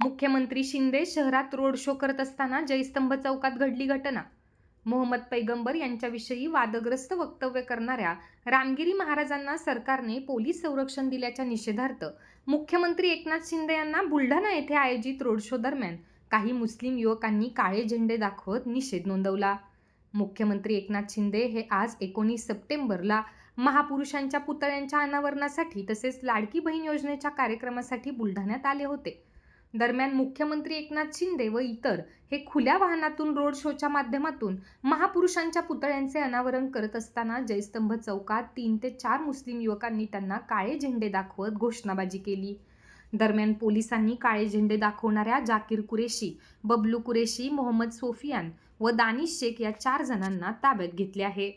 मुख्यमंत्री शिंदे शहरात road show करत असताना जयस्तंभ चौकात घडली घटना. मोहम्मद पैगंबर यांच्याविषयी वादग्रस्त वक्तव्य करणाऱ्या रामगिरी महाराजांना सरकारने पोलीस संरक्षण दिल्याच्या निषेधार्थ मुख्यमंत्री एकनाथ शिंदे यांना बुलढाणा येथे आयोजित रोड शो दरम्यान काही मुस्लिम युवकांनी काळे झेंडे दाखवत निषेध नोंदवला. मुख्यमंत्री एकनाथ शिंदे हे आज एकोणीस सप्टेंबरला महापुरुषांच्या पुतळ्यांच्या अनावरणासाठी तसेच लाडकी बहीण योजनेच्या कार्यक्रमासाठी बुलढाण्यात आले होते. दरम्यान मुख्यमंत्री एकनाथ शिंदे व इतर हे खुल्या वाहनातून रोड शोच्या माध्यमातून महापुरुषांच्या पुतळ्यांचे अनावरण करत असताना जयस्तंभ चौकात तीन ते चार मुस्लिम युवकांनी त्यांना काळे झेंडे दाखवत घोषणाबाजी केली. दरम्यान पोलिसांनी काळे झेंडे दाखवणाऱ्या जाकीर कुरेशी बबलू कुरेशी मोहम्मद सोफियान व दानिश शेख या चार जणांना ताब्यात घेतले आहे.